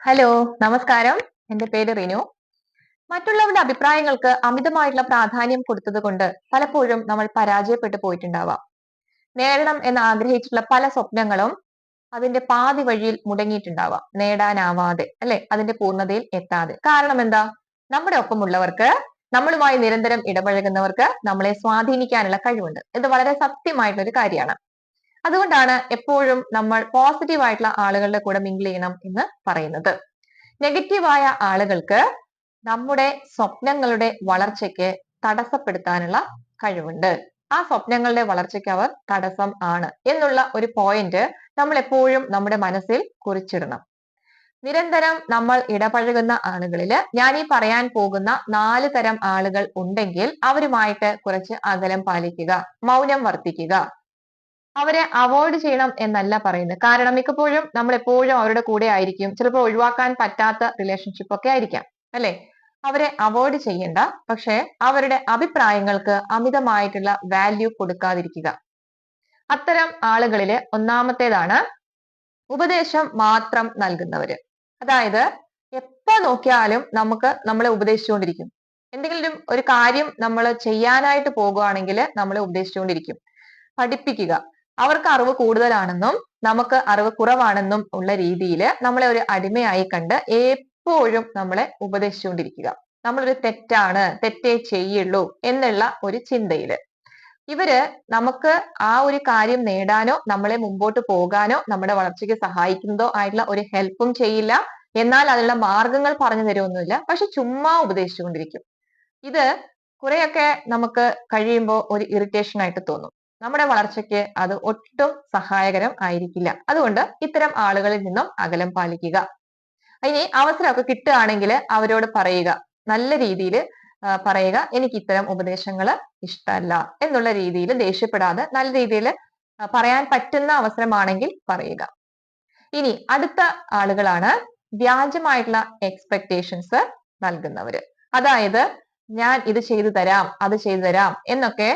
Hello നമസ്കാരം. എന്റെ പേര് റിനു. മറ്റുള്ളവരുടെ അഭിപ്രായങ്ങൾക്ക് അമിതമായിട്ടുള്ള പ്രാധാന്യം കൊടുത്തത് കൊണ്ട് പലപ്പോഴും നമ്മൾ പരാജയപ്പെട്ടു പോയിട്ടുണ്ടാവാം. നേടണം എന്ന് ആഗ്രഹിച്ചിട്ടുള്ള പല സ്വപ്നങ്ങളും അതിന്റെ പാതി വഴിയിൽ മുടങ്ങിയിട്ടുണ്ടാവാം. നേടാനാവാതെ അല്ലെ? അതിന്റെ പൂർണതയിൽ എത്താതെ. കാരണം എന്താ? നമ്മുടെ ഒപ്പമുള്ളവർക്ക് നമ്മളുമായി നിരന്തരം ഇടപഴകുന്നവർക്ക് നമ്മളെ സ്വാധീനിക്കാനുള്ള കഴിവുണ്ട്. ഇത് വളരെ സത്യമായിട്ടുള്ള ഒരു കാര്യമാണ്. അതുകൊണ്ടാണ് എപ്പോഴും നമ്മൾ പോസിറ്റീവ് ആയിട്ടുള്ള ആളുകളുടെ കൂടെ മിങ്കിൾ ചെയ്യണം എന്ന് പറയുന്നത്. നെഗറ്റീവായ ആളുകൾക്ക് നമ്മുടെ സ്വപ്നങ്ങളുടെ വളർച്ചയ്ക്ക് തടസ്സപ്പെടുത്താനുള്ള കഴിവുണ്ട്. ആ സ്വപ്നങ്ങളുടെ വളർച്ചയ്ക്ക് അവർ തടസ്സം ആണ് എന്നുള്ള ഒരു പോയിന്റ് നമ്മൾ എപ്പോഴും നമ്മുടെ മനസ്സിൽ കുറിച്ചിടണം. നിരന്തരം നമ്മൾ ഇടപഴകുന്ന ആളുകളിൽ ഞാൻ ഈ പറയാൻ പോകുന്ന നാല് തരം ആളുകൾ ഉണ്ടെങ്കിൽ അവരുമായിട്ട് കുറച്ച് അകലം പാലിക്കുക മൗനം വർത്തിക്കുക. അവരെ അവോയ്ഡ് ചെയ്യണം എന്നല്ല പറയുന്നത്. കാരണം മിക്കപ്പോഴും നമ്മൾ എപ്പോഴും അവരുടെ കൂടെ ആയിരിക്കും. ചിലപ്പോൾ ഒഴിവാക്കാൻ പറ്റാത്ത റിലേഷൻഷിപ്പ് ഒക്കെ ആയിരിക്കാം. അല്ലെ? അവരെ അവോയ്ഡ് ചെയ്യണ്ട. പക്ഷേ അവരുടെ അഭിപ്രായങ്ങൾക്ക് അമിതമായിട്ടുള്ള വാല്യൂ കൊടുക്കാതിരിക്കുക. അത്തരം ആളുകളിലെ ഒന്നാമത്തേതാണ് ഉപദേശം മാത്രം നൽകുന്നവര്. അതായത് എപ്പോ നോക്കിയാലും നമുക്ക് നമ്മളെ ഉപദേശിച്ചുകൊണ്ടിരിക്കും. എന്തെങ്കിലും ഒരു കാര്യം നമ്മൾ ചെയ്യാനായിട്ട് പോകുകയാണെങ്കിൽ നമ്മളെ ഉപദേശിച്ചുകൊണ്ടിരിക്കും. പഠിപ്പിക്കുക. അവർക്ക് അറിവ് കൂടുതലാണെന്നും നമുക്ക് അറിവ് കുറവാണെന്നും ഉള്ള രീതിയിൽ നമ്മളെ ഒരു അടിമയായി കണ്ട് എപ്പോഴും നമ്മളെ ഉപദേശിച്ചുകൊണ്ടിരിക്കുക. നമ്മളൊരു തെറ്റാണ് തെറ്റേ ചെയ്യുള്ളൂ എന്നുള്ള ഒരു ചിന്തയിൽ ഇവർ നമുക്ക് ആ ഒരു കാര്യം നേടാനോ നമ്മളെ മുമ്പോട്ട് പോകാനോ നമ്മുടെ വളർച്ചയ്ക്ക് സഹായിക്കുന്നതോ ആയിട്ടുള്ള ഒരു ഹെൽപ്പും ചെയ്യില്ല. എന്നാൽ അതിനുള്ള മാർഗങ്ങൾ പറഞ്ഞു തരുമൊന്നുമില്ല പക്ഷെ ചുമ്മാ ഉപദേശിച്ചുകൊണ്ടിരിക്കും. ഇത് കുറെയൊക്കെ നമുക്ക് കഴിയുമ്പോൾ ഒരു ഇറിറ്റേഷൻ ആയിട്ട് തോന്നും. നമ്മുടെ വളർച്ചയ്ക്ക് അത് ഒട്ടും സഹായകരം ആയിരിക്കില്ല. അതുകൊണ്ട് ഇത്തരം ആളുകളിൽ നിന്നും അകലം പാലിക്കുക. ഇനി അവസരമൊക്കെ കിട്ടുകയാണെങ്കിൽ അവരോട് പറയുക. നല്ല രീതിയിൽ പറയുക എനിക്ക് ഇത്തരം ഉപദേശങ്ങൾ ഇഷ്ടമല്ല എന്നുള്ള രീതിയിൽ ദേഷ്യപ്പെടാതെ നല്ല രീതിയിൽ പറയാൻ പറ്റുന്ന അവസരമാണെങ്കിൽ പറയുക. ഇനി അടുത്ത ആളുകളാണ് വ്യാജമായിട്ടുള്ള എക്സ്പെക്ടേഷൻസ് നൽകുന്നവര്. അതായത് ഞാൻ ഇത് ചെയ്തു തരാം അത് ചെയ്തു തരാം എന്നൊക്കെ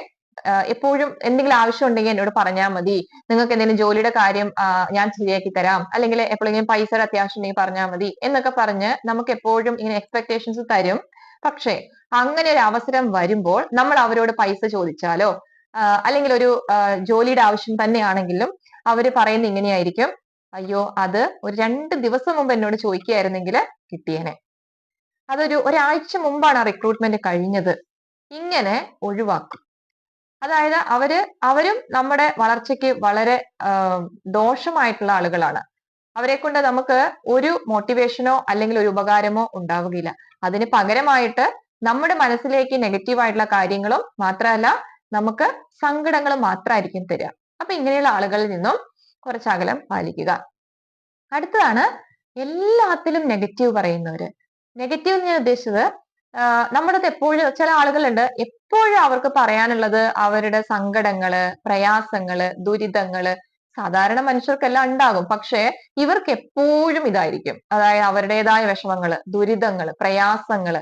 എപ്പോഴും എന്തെങ്കിലും ആവശ്യം ഉണ്ടെങ്കിൽ എന്നോട് പറഞ്ഞാൽ മതി. നിങ്ങൾക്ക് എന്തെങ്കിലും ജോലിയുടെ കാര്യം ഞാൻ ശരിയാക്കി തരാം. അല്ലെങ്കിൽ എപ്പോഴെങ്കിലും പൈസ അത്യാവശ്യം ഉണ്ടെങ്കിൽ പറഞ്ഞാൽ മതി എന്നൊക്കെ പറഞ്ഞ് നമുക്ക് എപ്പോഴും ഇങ്ങനെ എക്സ്പെക്ടേഷൻസ് തരും. പക്ഷേ അങ്ങനെ ഒരു അവസരം വരുമ്പോൾ നമ്മൾ അവരോട് പൈസ ചോദിച്ചാലോ അല്ലെങ്കിൽ ഒരു ജോലിയുടെ ആവശ്യം തന്നെയാണെങ്കിലും അവർ പറയുന്ന ഇങ്ങനെയായിരിക്കും. അയ്യോ അത് ഒരു രണ്ട് ദിവസം മുമ്പ് എന്നോട് ചോദിക്കുകയായിരുന്നെങ്കിൽ കിട്ടിയേനെ. അതൊരു ഒരാഴ്ച മുമ്പാണ് ആ റിക്രൂട്ട്മെന്റ് കഴിഞ്ഞത്. ഇങ്ങനെ ഒഴിവാക്കും. അതായത് അവർ അവരും നമ്മുടെ വളർച്ചയ്ക്ക് വളരെ ദോഷമായിട്ടുള്ള ആളുകളാണ്. അവരെ കൊണ്ട് നമുക്ക് ഒരു മോട്ടിവേഷനോ അല്ലെങ്കിൽ ഒരു ഉപകാരമോ ഉണ്ടാവുകയില്ല. അതിന് പകരമായിട്ട് നമ്മുടെ മനസ്സിലേക്ക് നെഗറ്റീവ് ആയിട്ടുള്ള കാര്യങ്ങളും മാത്രമല്ല നമുക്ക് സങ്കടങ്ങളും മാത്രമായിരിക്കും തരിക. അപ്പൊ ഇങ്ങനെയുള്ള ആളുകളിൽ നിന്നും കുറച്ച് അകലം പാലിക്കുക. അടുത്തതാണ് എല്ലാത്തിലും നെഗറ്റീവ് പറയുന്നവര്. നെഗറ്റീവ് ഞാൻ ഉദ്ദേശിച്ചത് നമ്മുടെ എപ്പോഴും ചില ആളുകളുണ്ട്. എപ്പോഴും അവർക്ക് പറയാനുള്ളത് അവരുടെ സങ്കടങ്ങൾ പ്രയാസങ്ങൾ ദുരിതങ്ങൾ സാധാരണ മനുഷ്യർക്കെല്ലാം ഉണ്ടാകും. പക്ഷേ ഇവർക്ക് എപ്പോഴും ഇതായിരിക്കും. അതായത് അവരുടേതായ വിഷമങ്ങൾ ദുരിതങ്ങൾ പ്രയാസങ്ങൾ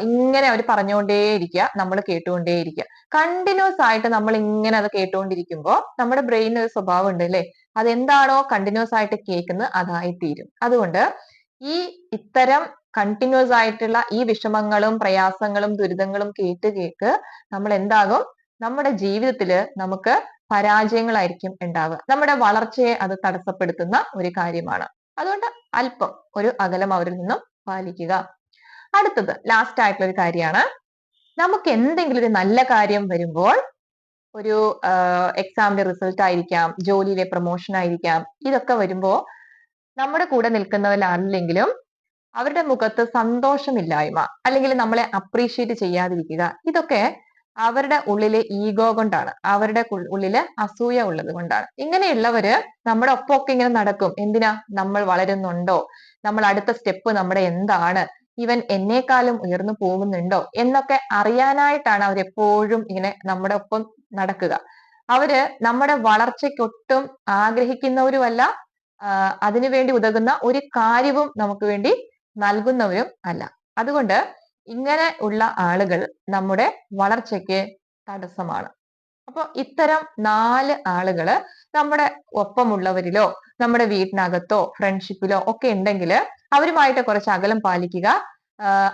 ഇങ്ങനെ അവർ പറഞ്ഞുകൊണ്ടേയിരിക്കുക നമ്മൾ കേട്ടുകൊണ്ടേയിരിക്കുക. കണ്ടിന്യൂസ് ആയിട്ട് നമ്മൾ ഇങ്ങനെ അത് കേട്ടുകൊണ്ടിരിക്കുമ്പോൾ നമ്മുടെ ബ്രെയിനിന് ഒരു സ്വഭാവം ഉണ്ട് അല്ലെ? അതെന്താണോ കണ്ടിന്യൂസ് ആയിട്ട് കേൾക്കുന്നത് അതായി തീരും അതുകൊണ്ട് ഈ ഇത്തരം കണ്ടിന്യൂസ് ആയിട്ടുള്ള ഈ വിഷമങ്ങളും പ്രയാസങ്ങളും ദുരിതങ്ങളും കേട്ട് കേട്ട് നമ്മൾ എന്താകും നമ്മുടെ ജീവിതത്തിൽ നമുക്ക് പരാജയങ്ങളായിരിക്കും ഉണ്ടാവുക. നമ്മുടെ വളർച്ചയെ അത് തടസ്സപ്പെടുത്തുന്ന ഒരു കാര്യമാണ്. അതുകൊണ്ട് അല്പം ഒരു അകലം അവരിൽ നിന്നും പാലിക്കുക. അടുത്തത് ലാസ്റ്റ് ആയിട്ടുള്ള ഒരു കാര്യമാണ്. നമുക്ക് എന്തെങ്കിലും ഒരു നല്ല കാര്യം വരുമ്പോൾ ഒരു എക്സാമിന്റെ റിസൾട്ട് ആയിരിക്കാം ജോലിയിലെ പ്രൊമോഷൻ ആയിരിക്കാം ഇതൊക്കെ വരുമ്പോൾ നമ്മുടെ കൂടെ നിൽക്കുന്നവരാണെങ്കിലും അവരുടെ മുഖത്ത് സന്തോഷമില്ലായ്മ അല്ലെങ്കിൽ നമ്മളെ അപ്രീഷിയേറ്റ് ചെയ്യാതിരിക്കുക. ഇതൊക്കെ അവരുടെ ഉള്ളിലെ ഈഗോ കൊണ്ടാണ്. അവരുടെ ഉള്ളിൽ അസൂയ ഉള്ളത് കൊണ്ടാണ്. ഇങ്ങനെയുള്ളവര് നമ്മുടെ ഒപ്പമൊക്കെ ഇങ്ങനെ നടക്കും. എന്തിനാ? നമ്മൾ വളരുന്നുണ്ടോ? നമ്മൾ അടുത്ത സ്റ്റെപ്പ് നമ്മുടെ എന്താണ്? ഇവൻ എന്നെക്കാളും ഉയർന്നു പോകുന്നുണ്ടോ? എന്നൊക്കെ അറിയാനായിട്ടാണ് അവരെപ്പോഴും ഇങ്ങനെ നമ്മുടെ ഒപ്പം നടക്കുക. അവർ നമ്മുടെ വളർച്ചയ്ക്കൊട്ടും ആഗ്രഹിക്കുന്നവരുമല്ല. അതിനുവേണ്ടി ഉതകുന്ന ഒരു കാര്യവും നമുക്ക് വേണ്ടി നൽകുന്നവരും അല്ല. അതുകൊണ്ട് ഇങ്ങനെ ഉള്ള ആളുകൾ നമ്മുടെ വളർച്ചയ്ക്ക് തടസ്സമാണ്. അപ്പോൾ ഇത്തരം നാല് ആളുകൾ നമ്മുടെ ഒപ്പമുള്ളവരിലോ നമ്മുടെ വീട്ടിനകത്തോ ഫ്രണ്ട്ഷിപ്പിലോ ഒക്കെ ഉണ്ടെങ്കിൽ അവരുമായിട്ട് കുറച്ച് അകലം പാലിക്കുക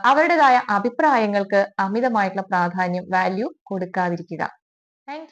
അവരുടേതായ അഭിപ്രായങ്ങൾക്ക് അമിതമായിട്ടുള്ള പ്രാധാന്യം വാല്യൂ കൊടുക്കാതിരിക്കുക. താങ്ക്